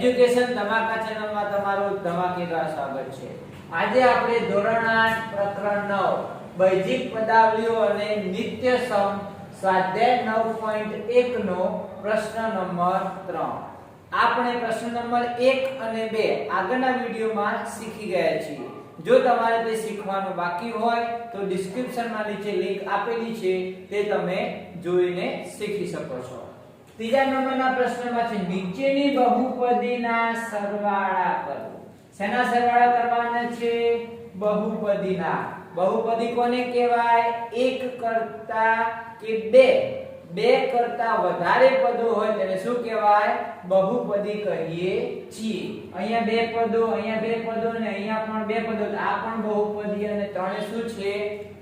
Education ધમાકા ચેનલમાં તમારું ધમાકેદાર સ્વાગત છે. આજે આપણે ધોરણ 8 પ્રકરણ 9 બૈજિક પદાવલીઓ અને નિત્ય સમ સ્વાધ્યાય 9.1 નો પ્રશ્ન નંબર 3 આપણે પ્રશ્ન નંબર 1 અને 2 આગળના વિડિયોમાં શીખી ગયા છીએ. જો તમારે તે શીખવાનું બાકી હોય, તો ડિસ્ક્રિપ્શનમાં નીચે લિંક આપેલી છે, તે તમે જોઈને શીખી શકો છો. ત્રીજા નંબરના પ્રશ્નમાં છે નીચેની બહુપદીના સરવાળા કરો. શેના સરવાળા કરવાના છે? બહુપદીના. બહુપદી કોને કહેવાય? એક કરતા કે બે. બે કરતા વધારે પદો હોય તેને શું કહેવાય? બહુપદી કહીએ છીએ. અહીંયા બે પદો, અહીંયા બે પદો ને અહીંયા પણ બે પદો. આ પણ બહુપદી અને ત્રણે શું છે?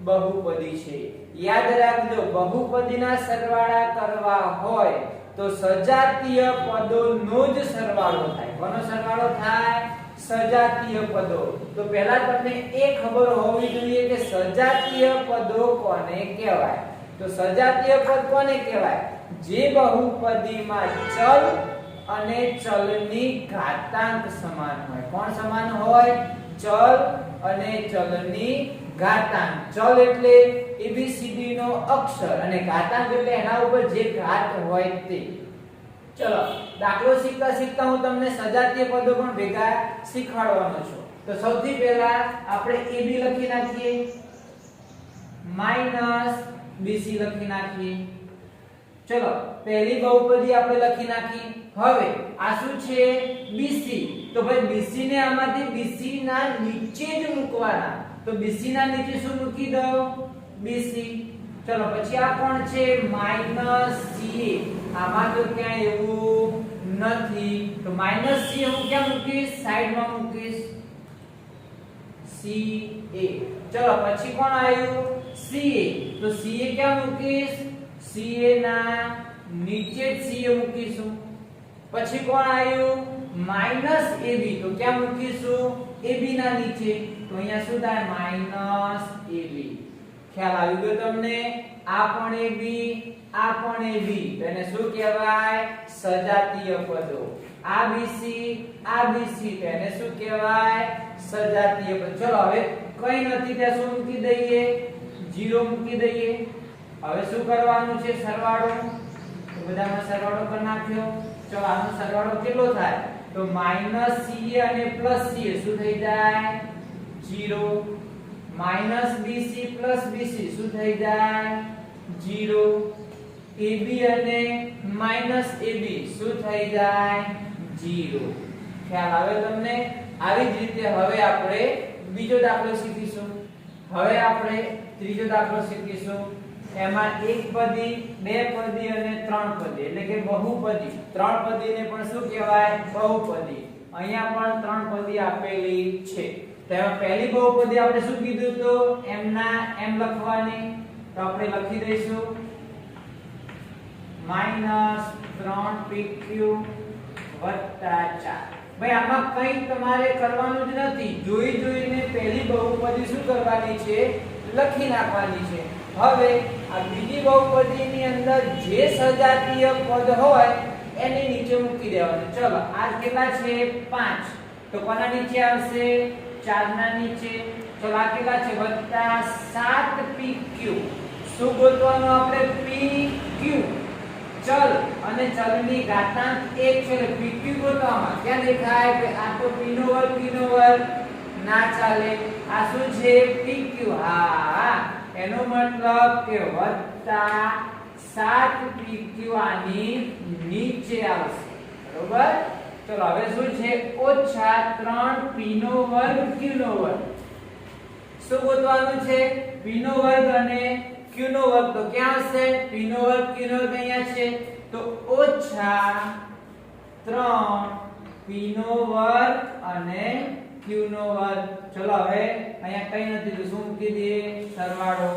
બહુપદી છે. યાદ રાખજો, બહુપદીના સરવાળા કરવા હોય તો સજાતીય પદોનો જ સરવાળો થાય. કોનો સરવાળો થાય? સજાતીય પદો. તો પહેલા તમને એ ખબર હોવી જોઈએ કે સજાતીય પદો કોને કહેવાય? તો સજાતીય પદ કોને કહેવાય? જે બહુપદીમાં ચલ અને ચલની ઘાતાંક સમાન હોય. કોણ સમાન હોય? ચલ અને ચલની ઘાતાંક ચલ એટલે એબીસીડી નો અક્ષર અને ઘાતાંક એટલે એના ઉપર જે ઘાત હોય તે. ચલો, દાખલો શીખતા શીખતા હું તમને સજાતીય પદો પણ ભેગા શીખવાડવાનો છું. તો સૌથી પહેલા આપણે AB લખી નાખીએ. માઇનસ BC લખી નાખીએ. ચલો, પહેલી બહુપદી આપણે લખી નાખી. હવે, આ શું છે? BC તો ભાઈ BC ને આમાંથી BC ના નીચે જ મૂકવાના. તો BC ના નીચે શું મૂકી દો BC ચલો, પછી આ કોણ છે? CA આમાં તો ક્યાં એવું નથી. તો CA હું ક્યાં મૂકીશ? સાઈડમાં મૂકીશ. CA ચલો, પછી કોણ આવ્યું? CA તો CA ક્યાં મૂકીશ? CA ના નીચે જ CA મૂકીશું. પછી કોણ આવ્યું? માઇનસ AB તો ક્યાં મૂકીશું? AB ના નીચે. તો અહીંયા શું થાય? માઇનસ AB ખ્યાલ આવી ગયો તમને? આ પણ AB આ પણ AB તેને શું કહેવાય? સજાતીય પદો. આ BC આ BC તેને શું કહેવાય? સજાતીય પદ. ચલો હવે કઈ નથી. ત્યાં શું મૂકી દઈએ? 0 મૂકી દઈએ. હવે શું કરવાનું છે? સરવાળો. તો બધામાં સરવાળો કરી નાખ્યો. ચલો, આનો સરવાળો કેટલો થાય? તો માઇનસ CA અને પ્લસ CA શું થઈ જાય? 0 માઇનસ BC પ્લસ BC શું થઈ જાય? 0 AB અને માઇનસ AB શું થઈ જાય? 0 ખ્યાલ આવે તમને? આવી જ રીતે હવે આપણે બીજો દાખલો શીખીશું. હવે આપણે ત્રીજો દાખલો શીખીશું. એમાં એક પદી, બે પદી અને ત્રણ પદી. એટલે કે બહુપદી. ત્રણ પદીને પણ શું કહેવાય? બહુપદી. અહીંયા પણ ત્રણ પદી આપેલી છે. તેમાં પહેલી બહુપદી આપણે શું કીધું તો? એમના એમ લખવાની. તો આપણે લખી દઈશું. -3 pq 4 ભાઈ, આમાં કંઈ તમારે કરવાનું જ નથી. જોઈ જોઈને પહેલી બહુપદી શું કરવાની છે? લખી નાખવાની છે. હવે આ બીજી બહુપદીની અંદર જે સજાતીય પદ હોય, એની નીચે મૂકી દેવાનું. ચલો, આ કેટલા છે? 5 તો કોના નીચે આવશે? 4 ના નીચે. ચલો, આ કેટલા છે? વત્તા 7 pq શું ગોતવાનું આપણે? pq ચલ, અને ચલની ઘાતાંક 1 છે એટલે pq ગોતવામાં. ક્યાં દેખાય? કે આ તો p નો વર્ગ p નો વર્ગ ના ચાલે. આ શું છે? pq હા. એનો મતલબ કે વત્તા 7 pq આની નીચે આવશે. બરોબર? ચલો, હવે શું છે? ઓછા 3 p નો વર્ગ q નો વર્ગ? શું ગોતવાનું છે? p નો વર્ગ અને q નો વર્ગ. તો ક્યાં હશે p નો વર્ગ q નો વર્ગ અહીંયા છે. તો ઓછા 3 p નો વર્ગ અને નો વર્ગ ચલો હવે અહીંયા કઈ નથી તો શું મૂકી દઈએ? સરવાળો.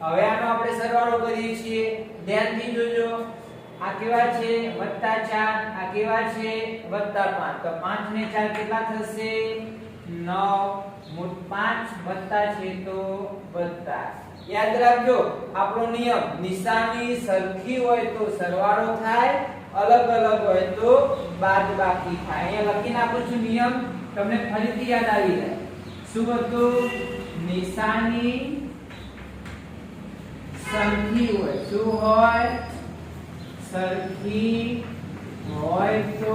હવે આનો આપણે સરવાળો કરીએ છીએ. ધ્યાનથી જોજો. આ કેવા છે? વત્તા 4 આ કેવા છે? વત્તા 5 તો 5 ને 4 કેટલા થશે? 9 મૂળ 5 વત્તા છે તો યાદ રાખજો, આપણો નિયમ, નિશાની સરખી હોય તો સરવાળો થાય, અલગ અલગ હોય તો બાદબાકી થાય. અહીંયા લખી નાખું છું નિયમ. તમને ફરીથી યાદ આવી જાય. શું હતું નિશાની સરખી હોય. શું હોય? સરખી હોય તો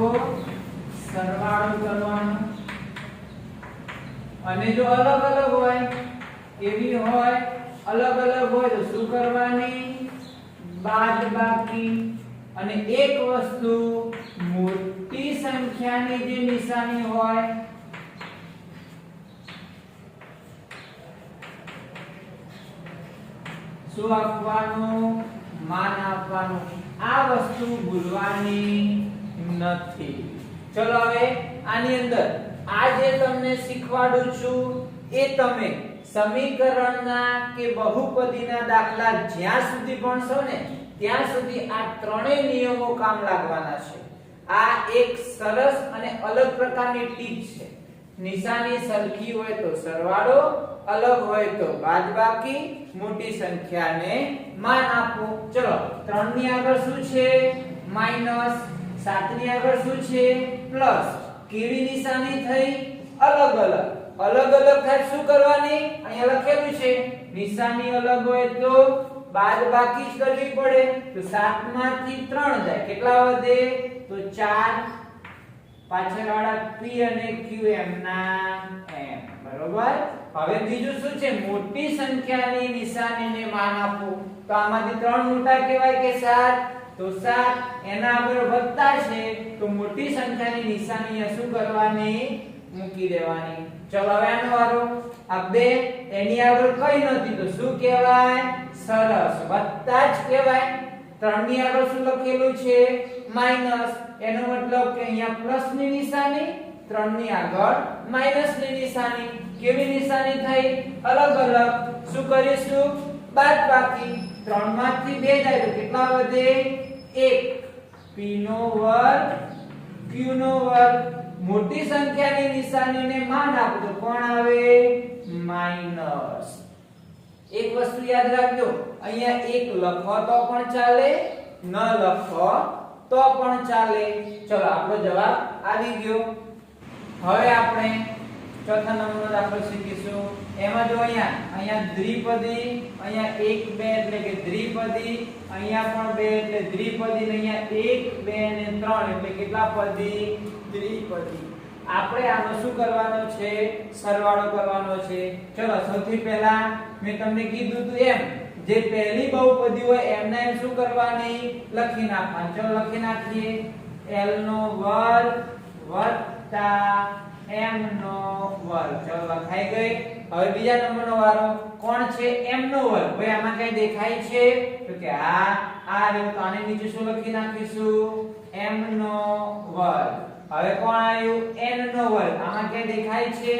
સરવાળો કરવાનો. અને જો અલગ અલગ હોય, એવી હોય, અલગ અલગ હોય તો શું કરવાની? બાદબાકી અને એક વસ્તુ મોટી સંખ્યાની જે નિશાની હોય, શું આપવાનું? માન આપવાનું. આ વસ્તુ ભૂલવાની નથી. ચલો હવે આની અંદર, આ જે તમને શીખવાડું છું, એ તમે સમીકરણના કે બહુપદીના દાખલા જ્યાં સુધી ભણશો ને ત્યાં સુધી આ ત્રણેય નિયમો કામ લાગવાના છે. આ એક સરસ અને અલગ પ્રકારની ટીપ છે. નિશાની સરખી હોય તો સરવાળો, અલગ હોય તો બાદબાકી, મોટી સંખ્યાને માન આપો. ચલો 3 ની આગળ શું છે? માઇનસ 7 ની આગળ શું છે? પ્લસ. કેવી નિશાની થઈ? અલગ અલગ. અલગ અલગ થાય શું કરવાની? અહીંયા લખેલું છે. નિશાની અલગ હોય તો બાદબાકી જ કરવી પડે. તો 7 માંથી 3 જાય. કેટલા વધે? તો 4 પાછળવાળા p અને q એમ ના એમ બરોબર? હવે બીજું શું છે? મોટી સંખ્યાની નિશાનીને માન આપો. તો આમાંથી ત્રણ મોટા કહેવાય કે સાત? તો સાત એના આગળ વધતા છે. તો મોટી સંખ્યાની નિશાની શું કરવાની? મૂકી દેવાની. ચલો હવે આનો વારો. આ બે એની આગળ કઈ નથી, તો શું કહેવાય? સરસ. વત્તા જ કહેવાય. ત્રણની આગળ શું લખેલું છે? માઇનસ એનો મતલબ કે અહીંયા પ્લસની નિશાની ત્રણની આગળ માઇનસની નિશાની. કેવી નિશાની થઈ? અલગ અલગ. શું કરીશું? બાદબાકી 3 માંથી બે જાય તો કેટલા વધે? એક. p નો વર્ગ q નો વર્ગ. મોટી સંખ્યાની નિશાનીને માન આપો તો કોણ આવે? માઇનસ એક વસ્તુ યાદ રાખજો, અહીંયા એક લખો તો પણ ચાલે, ન લખો તો પણ ચાલે. ચલો, આપણો જવાબ આવી ગયો. હવે આપણે ચોથા નંબરનો દાખલો શીખીશું. એમાં જો અહીંયા અહીંયા દ્વિપદી, અહીંયા 1 2 એટલે કે દ્વિપદી, અહીંયા પણ બે એટલે દ્વિપદી ને અહીંયા 1 2 ને 3 એટલે કેટલા પદી? દ્વિપદી. આપણે આનો શું કરવાનો છે? સરવાળો કરવાનો છે. ચલો, સૌથી પહેલા મેં તમને કીધું હતું એમ, જે પહેલી બહુપદી હોય એમને એમ શું કરવાની? લખી નાખવાની. ચલો, લખી નાખીએ. L નો વર્ગ વત્તા m નો વર્ગ ચલો લખાઈ ગઈ. હવે બીજા નંબરનો વારો કોણ છે? m નો વર્ગ ભાઈ, આમાં કઈ દેખાય છે? તો કે આ આ રહ્યું. તો આને નીચે શું લખી નાખીશું? m નો વર્ગ હવે કોણ આવ્યું? n નો વર્ગ આમાં કઈ દેખાય છે?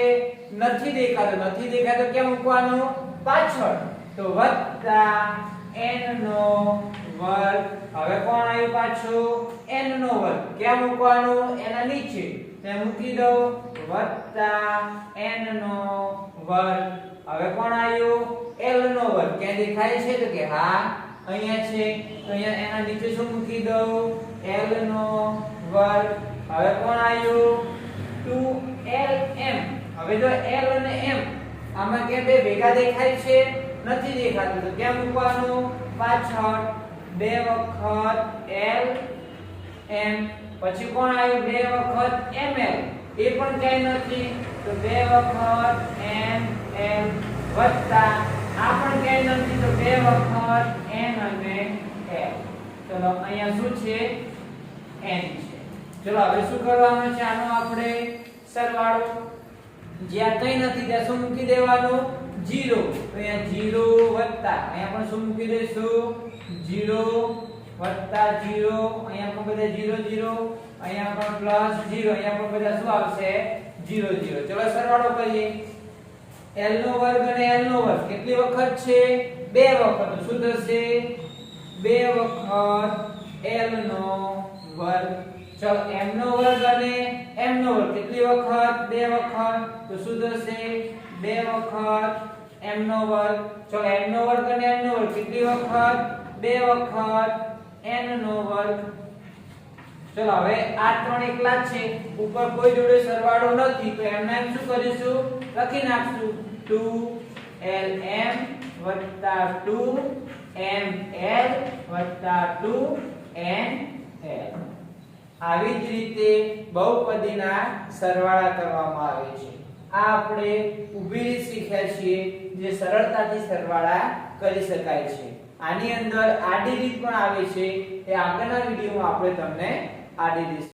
નથી દેખાતો. નથી દેખાતો, કેમ મૂકવાનું? પાછળ. તો વત્તા n નો વર્ગ હવે કોણ આવ્યું પાછું? n નો વર્ગ ક્યાં મૂકવાનું? એના નીચે. તે મૂકી દો વત્તા n નો વર્ગ હવે કોણ આવ્યું? l નો વર્ગ ક્યાં દેખાય છે? તો કે હા, અહીંયા છે. તો અહીંયા એના નીચે શું મૂકી દો l નો વર્ગ હવે કોણ આવ્યું? 2lm હવે જો l અને m આમાં કે બે ભેગા દેખાય છે? નથી દેખાતું. તો ક્યાં મૂકવાનું? પાછળ. બે વખત l, m. પછી કોણ આવ્યું? બે વખત ml એ પણ ક્યાંય નથી. તો બે વખત m, l વત્તા આ પણ ક્યાંય નથી. તો બે વખત n અને l. ચલો, અહીંયા શું છે? N છે. ચલો, હવે શું કરવાનું છે? આનો આપણે સરવાળો. જ્યાં કઈ નથી, ત્યાં શું મૂકી દેવાનું? 0 તો અહીંયા 0 વત્તા. અહીંયા પણ શું મૂકી દઈશું? 0 વત્તા 0 અહીંયા પણ બધા 0 0 અહીંયા પણ પ્લસ 0 અહીંયા પણ બધા શું આવશે? 0 0 ચલો સરવાળો કરીએ. L નો વર્ગ અને l નો વર્ગ. કેટલી વખત છે? બે વખત. શું થશે? બે વખત l નો વર્ગ. ચલો, m નો વર્ગ અને m નો વર્ગ. કેટલી વખત? બે વખત. તો શું થશે? બે વખત m નો વર્ગ. ચલો, m નો વર્ગ અને n નો વર્ગ. કેટલી વખત? બે વખત, n નો વર્ગ. ચલો, હવે આ ત્રણ એકલા છે. ઉપર કોઈ જોડે સરવાળો નથી, તો એમને એમ શું કરીશું? લખી નાખશું. 2lm 2ml 2nl આવી જ રીતે બહુપદીના સરવાળા કરવામાં આવે છે. આ આપણે ઊભી રીત શીખ્યા છીએ, જે સરળતાથી સરવાળા કરી શકાય છે. આની અંદર આડી રીત પણ આવે છે એ આગળના વિડીયોમાં આપણે તમને આડી રીત